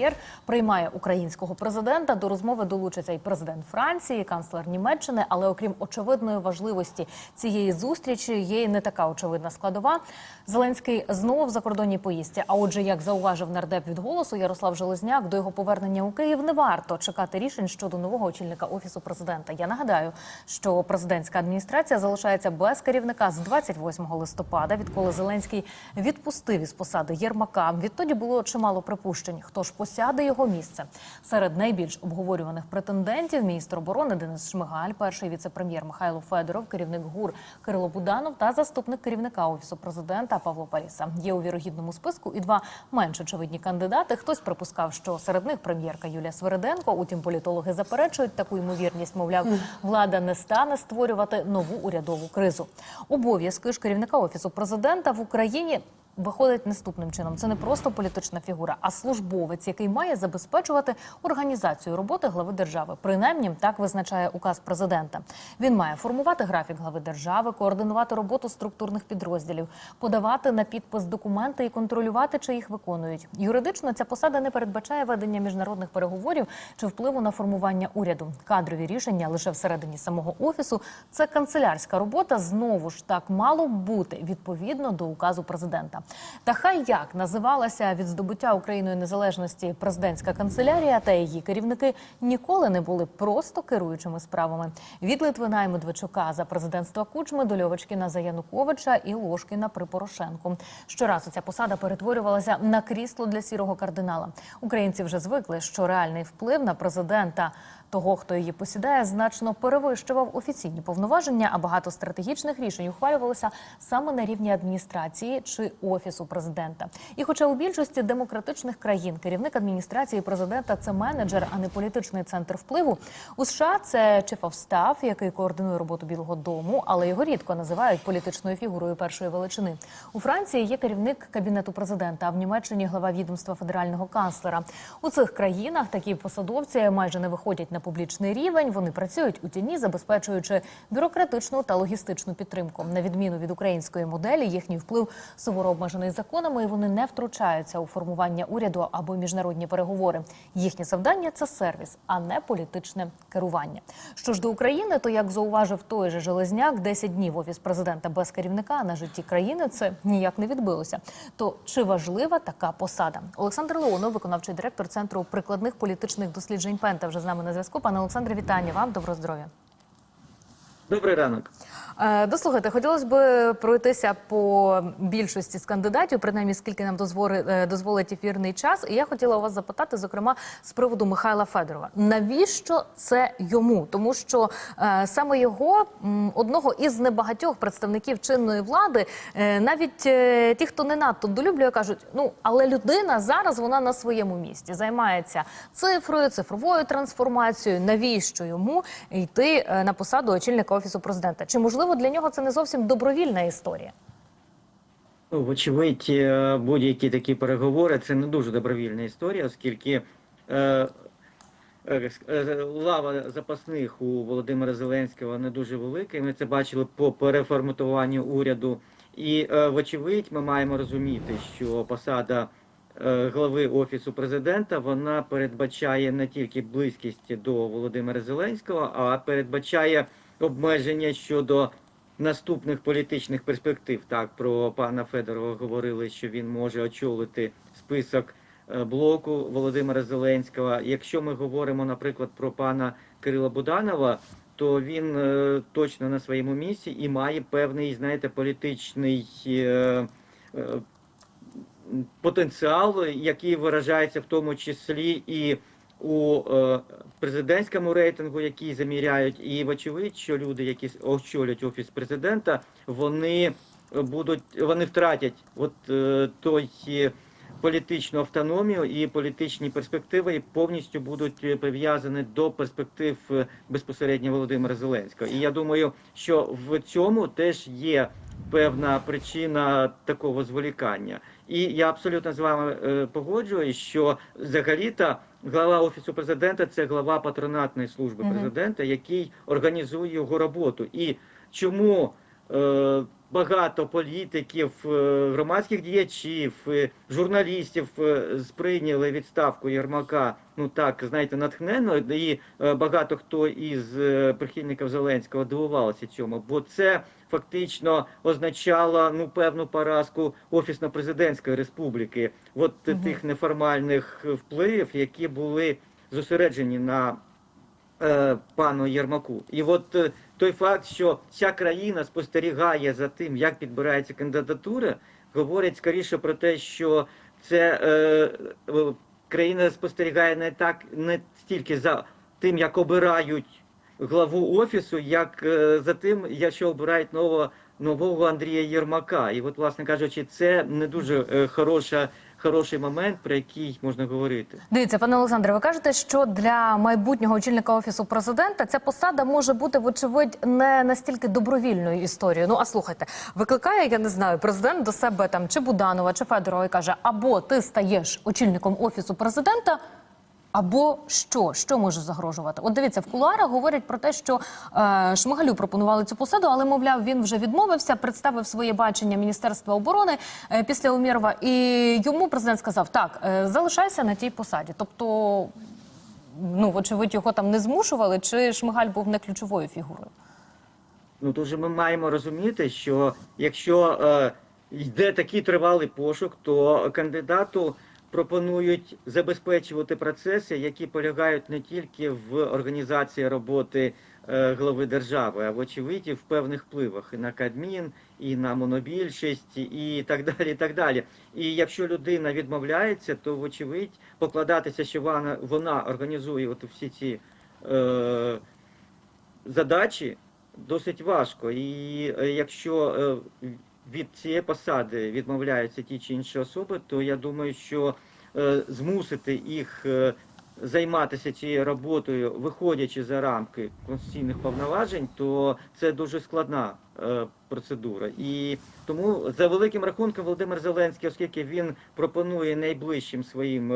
віце-прем'єр приймає українського президента. До розмови долучиться і президент Франції, і канцлер Німеччини. Але окрім очевидної важливості цієї зустрічі, є і не така очевидна складова. Зеленський знову в закордонній поїздці. А отже, як зауважив нардеп від голосу Ярослав Железняк, до його повернення у Київ не варто чекати рішень щодо нового очільника офісу президента. Я нагадаю, що президентська адміністрація залишається без керівника з 28 листопада, відколи Зеленський відпустив із посади Єрмака. Відтоді було чимало припущень. Хто ж посяде його місце? Серед найбільш обговорюваних претендентів міністр оборони Денис Шмигаль, перший віце-прем'єр Михайло Федоров, керівник ГУР Кирило Буданов та заступник керівника офісу президента Павло Паріса. Є у вірогідному списку і два менш очевидні кандидати. Хтось припускав, що серед них прем'єрка Юлія Свериденко. Утім, політологи заперечують таку ймовірність. Мовляв, влада не стане створювати нову урядову кризу. Обов'язки ж керівника офісу президента в Україні. Виходить наступним чином. Це не просто політична фігура, а службовець, який має забезпечувати організацію роботи глави держави. Принаймні так визначає указ президента. Він має формувати графік глави держави, координувати роботу структурних підрозділів, подавати на підпис документи і контролювати, чи їх виконують. Юридично ця посада не передбачає ведення міжнародних переговорів чи впливу на формування уряду. Кадрові рішення лише всередині самого офісу. Це канцелярська робота. Знову ж так мало бути відповідно до указу президента. Та хай як називалася від здобуття Україною незалежності президентська канцелярія та її керівники ніколи не були просто керуючими справами. Від Литвина і Медведчука за президентства Кучми до Льовочкіна за Януковича і Ложкіна при Порошенку. Щоразу ця посада перетворювалася на крісло для сірого кардинала. Українці вже звикли, що реальний вплив на президента того, хто її посідає, значно перевищував офіційні повноваження, а багато стратегічних рішень ухвалювалося саме на рівні адміністрації чи офісу президента. І, хоча у більшості демократичних країн керівник адміністрації президента це менеджер, а не політичний центр впливу, у США це Chief of Staff, який координує роботу Білого Дому, але його рідко називають політичною фігурою першої величини. У Франції є керівник кабінету президента, а в Німеччині глава відомства федерального канцлера. У цих країнах такі посадовці майже не виходять на публічний рівень. Вони працюють у тіні, забезпечуючи бюрократичну та логістичну підтримку. На відміну від української моделі, їхній вплив суворо обмежений законами, і вони не втручаються у формування уряду або міжнародні переговори. Їхнє завдання це сервіс, а не політичне керування. Що ж до України, то як зауважив той же Железняк, 10 днів офіс президента без керівника на житті країни це ніяк не відбилося. То чи важлива така посада? Олександр Леонов, виконавчий директор центру прикладних політичних досліджень Пента, вже з нами на зв'язку. Пане Олександре, вітання вам. Доброго здоров'я. Добрий ранок. Е, Дослухайте, хотілося б пройтися по більшості з кандидатів, принаймні скільки нам е, дозволить ефірний час. І я хотіла у вас запитати, зокрема, з приводу Михайла Федорова. Навіщо це йому? Тому що е, саме його одного із небагатьох представників чинної влади, навіть ті, хто не надто долюблює, кажуть: ну але людина зараз вона на своєму місці займається цифрою, цифровою трансформацією. Навіщо йому йти на посаду очільника офісу президента? Чи можливо для нього це не зовсім добровільна історія? Ну, вочевидь, е, будь-які такі переговори це не дуже добровільна історія, оскільки е, е, е, лава запасних у Володимира Зеленського не дуже велика. і Ми це бачили по переформатуванню уряду. І, е, вочевидь, ми маємо розуміти, що посада е, глави офісу президента вона передбачає не тільки близькість до Володимира Зеленського, а передбачає обмеження щодо наступних політичних перспектив. Так, про пана Федорова говорили, що він може очолити список е, блоку Володимира Зеленського. Якщо ми говоримо, наприклад, про пана Кирила Буданова, то він е, точно на своєму місці і має певний, знаєте, політичний. е, Потенціал, який виражається в тому числі і у е, президентському рейтингу, який заміряють, і вочевидь, що люди, які очолять офіс президента, вони будуть вони втратять от е, той е, політичну автономію і політичні перспективи, повністю будуть прив'язані до перспектив безпосередньо Володимира Зеленського. І я думаю, що в цьому теж є певна причина такого зволікання. І я абсолютно з вами погоджуюсь, що взагалі-то глава офісу президента це глава патронатної служби президента, який організує його роботу. І чому е, багато політиків, е, громадських діячів, е, журналістів е, сприйняли відставку Єрмака. Ну так, знаєте, натхненно, і багато хто із прихильників Зеленського дивувалися цьому, бо це фактично означало ну певну поразку офісно-президентської республіки, от Мгм. тих неформальних впливів, які були зосереджені на е, пану Єрмаку. І от е, той факт, що вся країна спостерігає за тим, як підбирається кандидатура, говорить скоріше про те, що це е, е, країна спостерігає не так, не стільки за тим, як обирають главу офісу, як е, за тим, якщо обирають нового нового Андрія Єрмака. І от, власне кажучи, це не дуже е, хороша. Хороший момент, про який можна говорити. Дивіться, пане Олександре, ви кажете, що для майбутнього очільника офісу президента ця посада може бути, вочевидь, не настільки добровільною історією. Ну а слухайте, викликає, я не знаю, президент до себе там чи Буданова, чи Федорова і каже: або ти стаєш очільником офісу президента. Або що? Що може загрожувати? От дивіться, в кулуарах говорять про те, що е, Шмигалю пропонували цю посаду, але мовляв, він вже відмовився, представив своє бачення Міністерства оборони е, після Умєрова, і йому президент сказав: так, е, залишайся на тій посаді. Тобто, ну вочевидь, його там не змушували, чи Шмигаль був не ключовою фігурою? Ну дуже ми маємо розуміти, що якщо е, йде такий тривалий пошук, то кандидату пропонують забезпечувати процеси, які полягають не тільки в організації роботи е, глави держави, а вочевидь і в певних впливах і на Кадмін, і на монобільшість, і так далі. І так далі. І якщо людина відмовляється, то вочевидь покладатися, що вона, вона організує от всі ці. Е, задачі досить важко. І е, якщо е, від цієї посади відмовляються ті чи інші особи, то я думаю, що е, змусити їх е, займатися цією роботою, виходячи за рамки конституційних повноважень, то це дуже складна е, процедура. І тому за великим рахунком Володимир Зеленський, оскільки він пропонує найближчим своїм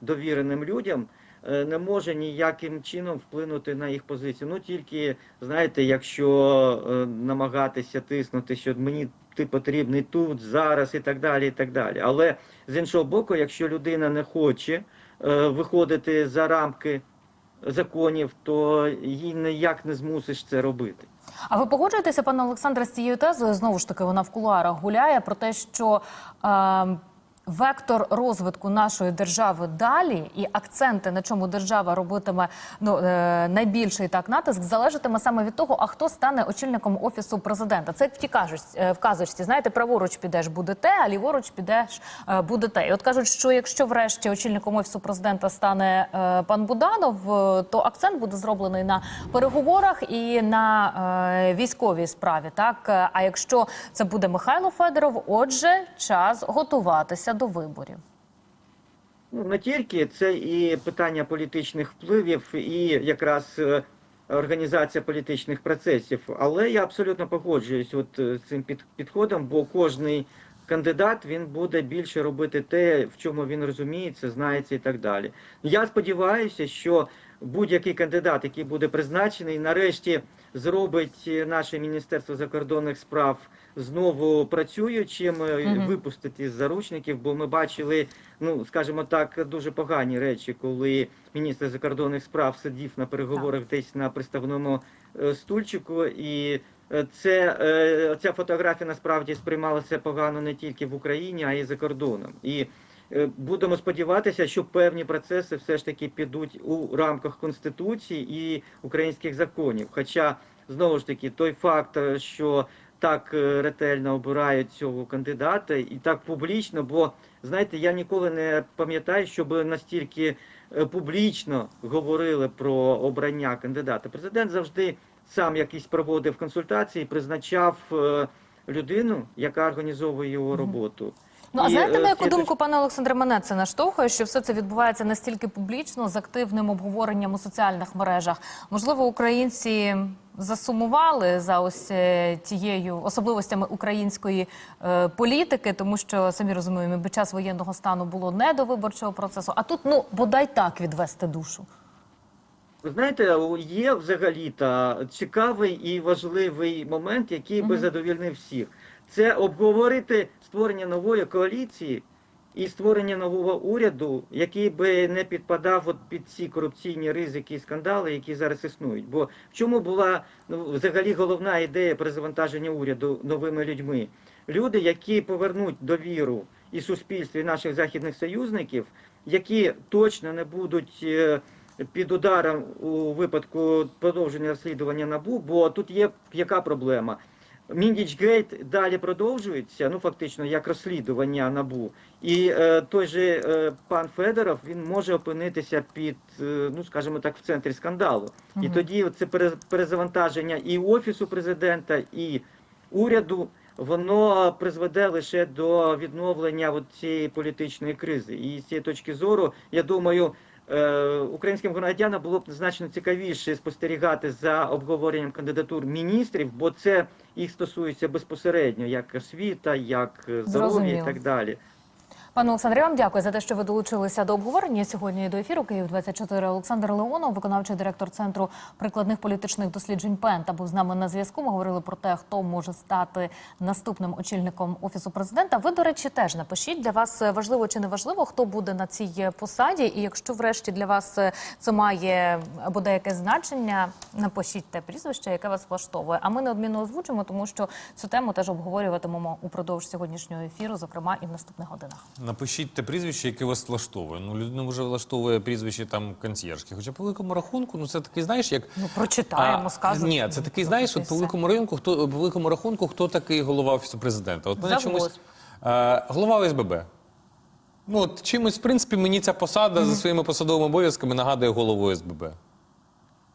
довіреним людям не може ніяким чином вплинути на їх позицію. Ну тільки знаєте, якщо е, намагатися тиснути, що мені ти потрібний тут, зараз і так далі. і так далі. Але з іншого боку, якщо людина не хоче е, виходити за рамки законів, то їй ніяк не змусиш це робити. А ви погоджуєтеся, пане Олександре, з цією тезою? Знову ж таки, вона в кулуарах гуляє про те, що е, вектор розвитку нашої держави далі і акценти, на чому держава робитиме ну, е, найбільший так натиск, залежатиме саме від того, а хто стане очільником офісу президента. Це як в тій кажуть, е, в казочці, знаєте, праворуч підеш буде те, а ліворуч підеш е, буде те. І от кажуть, що якщо врешті очільником офісу президента стане пан Буданов, то акцент буде зроблений на переговорах і на військовій справі. Так а якщо це буде Михайло Федоров, отже, час готуватися до виборів. Ну, не тільки це і питання політичних впливів, і якраз е, організація політичних процесів. Але я абсолютно погоджуюсь от е, з цим під, підходом, бо кожний кандидат він буде більше робити те, в чому він розуміється, знається і так далі. Я сподіваюся, що будь-який кандидат, який буде призначений, нарешті зробить е, наше Міністерство закордонних справ знову працюючим, е, Мгм. випустить із заручників, бо ми бачили, ну скажімо так, дуже погані речі, коли міністр закордонних справ сидів на переговорах десь на приставному е, стульчику, і е, це е, ця фотографія насправді сприймалася погано не тільки в Україні, а й за кордоном. І е, будемо сподіватися, що певні процеси все ж таки підуть у рамках конституції і українських законів. Хоча знову ж таки той факт, е, що так е, ретельно обирають цього кандидата і так публічно, бо знаєте, я ніколи не пам'ятаю, щоб настільки е, публічно говорили про обрання кандидата. Президент завжди сам якісь проводив консультації, призначав е, людину, яка організовує його роботу. Ну а знаєте, на яку думку, пане Олександре, мене це наштовхує, що все це відбувається настільки публічно з активним обговоренням у соціальних мережах. Можливо, українці засумували за ось е, тією особливостями української е, політики, тому що самі розуміємо, під час воєнного стану було не до виборчого процесу. А тут ну бодай так відвести душу. Ви знаєте, є взагалі-то цікавий і важливий момент, який би задовільнив всіх. Це обговорити створення нової коаліції і створення нового уряду, який би не підпадав от під ці корупційні ризики і скандали, які зараз існують. Бо в чому була ну, взагалі головна ідея перезавантаження уряду новими людьми? Люди, які повернуть довіру і суспільстві наших західних союзників, які точно не будуть. е, під ударом у випадку продовження розслідування НАБУ, бо тут є яка проблема. Міндічгейт далі продовжується, ну фактично як розслідування НАБУ. І е, той же е, пан Федоров він може опинитися під, е, ну скажімо так, в центрі скандалу. І тоді це пере- перезавантаження і офісу президента, і уряду. Воно призведе лише до відновлення от цієї політичної кризи. І з цієї точки зору, я думаю, українським громадянам було б значно цікавіше спостерігати за обговоренням кандидатур міністрів, бо це їх стосується безпосередньо, як освіта, як е, здоров'я і так далі. Пане Олександре, вам дякую за те, що ви долучилися до обговорення сьогодні до ефіру. Київ 24 Олександр Леонов, виконавчий директор центру прикладних політичних досліджень ПЕНТА, був з нами на зв'язку. Ми говорили про те, хто може стати наступним очільником офісу президента. Ви, до речі, теж напишіть для вас е, важливо чи не важливо, хто буде на цій е, посаді. І якщо врешті для вас е, це має або деяке значення, напишіть те прізвище, яке вас влаштовує. А ми неодмінно озвучимо, тому що цю тему теж обговорюватимемо упродовж сьогоднішнього ефіру, зокрема і в наступних годинах. Напишіть те прізвище, яке вас влаштовує. Ну, людина вже влаштовує прізвище там консьєржки. Хоча по великому рахунку, ну це такий, знаєш, як. Ну, прочитаємо, скажемо. Ні, це такий, знаєш, от по великому ринку, хто по великому рахунку, хто такий голова офісу президента? От мене чомусь е, голова ОСББ. Ну от чимось, в принципі, мені ця посада за своїми посадовими обов'язками нагадує голову ОСББ.